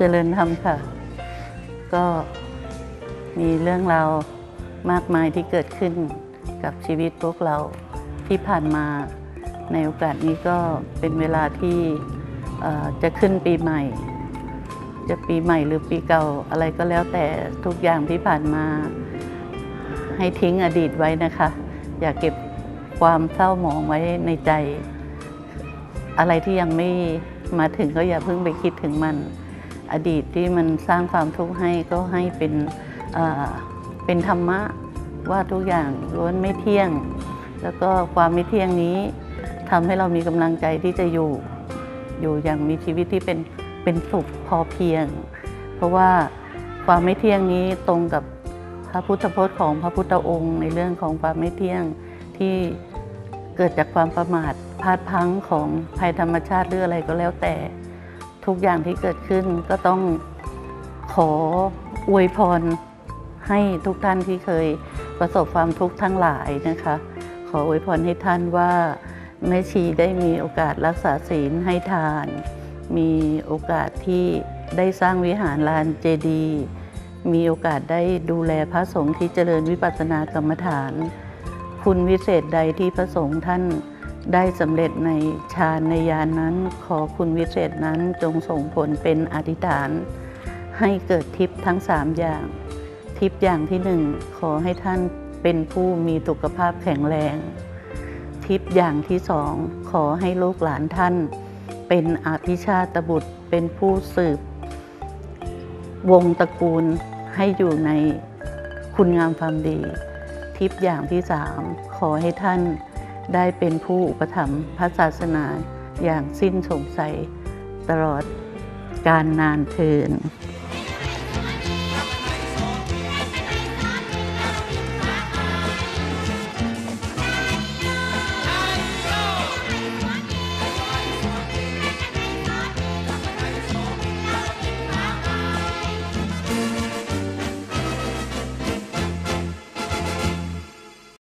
เจริญธรรมค่ะ ก็มีเรื่องราวมากมายที่เกิดขึ้นกับชีวิตพวกเราที่ผ่านมาในโอกาสนี้ก็เป็นเวลาที่จะขึ้นปีใหม่ จะปีใหม่หรือปีเก่าอะไรก็แล้วแต่ทุกอย่างที่ผ่านมา ให้ทิ้งอดีตไว้นะคะ อย่าเก็บความเศร้าหมองไว้ในใจ อะไรที่ยังไม่มาถึงก็อย่าเพิ่งไปคิดถึงมัน อดีตที่มันสร้างความทุกข์ให้ก็ให้เป็นเป็นธรรมะว่าทุกอย่างล้วนไม่เที่ยง แล้วก็ความไม่เที่ยงนี้ทำให้เรามีกำลังใจที่จะอยู่อยู่อย่างมีชีวิตที่เป็นเป็นสุขพอเพียง เพราะว่าความไม่เที่ยงนี้ตรงกับพระพุทธพจน์ของพระพุทธองค์ในเรื่องของความไม่เที่ยงที่เกิดจากความประมาทพลาดพลั้งของภัยธรรมชาติหรืออะไรก็แล้วแต่ ทุกอย่างที่เกิดขึ้นก็ต้องขออวยพรให้ทุกท่านที่เคยประสบความทุกข์ทั้งหลายนะคะ ขออวยพรให้ท่านว่าแม่ชีได้มีโอกาสรักษาศีลให้ทาน มีโอกาสที่ได้สร้างวิหารลานเจดีย์มีโอกาสได้ดูแลพระสงฆ์ที่เจริญวิปัสสนากรรมฐาน คุณวิเศษใดที่พระสงฆ์ท่าน ได้สำเร็จในฌานในยานนั้น ขอคุณวิเศษนั้นจงส่งผลเป็นอธิษฐาน ให้เกิดทิพย์ทั้งสามอย่าง ทิพย์อย่างที่หนึ่งขอให้ท่านเป็นผู้มีสุขภาพแข็งแรง ทิพย์อย่างที่สองขอให้ลูกหลานท่าน เป็นอภิชาตบุตรเป็นผู้สืบ วงตระกูลให้อยู่ในคุณงามความดี ทิพย์อย่างที่สามขอให้ท่าน ได้เป็นผู้อุปถัมภ์พระศาสนาอย่างสิ้นสงสัยตลอดการนานเทิน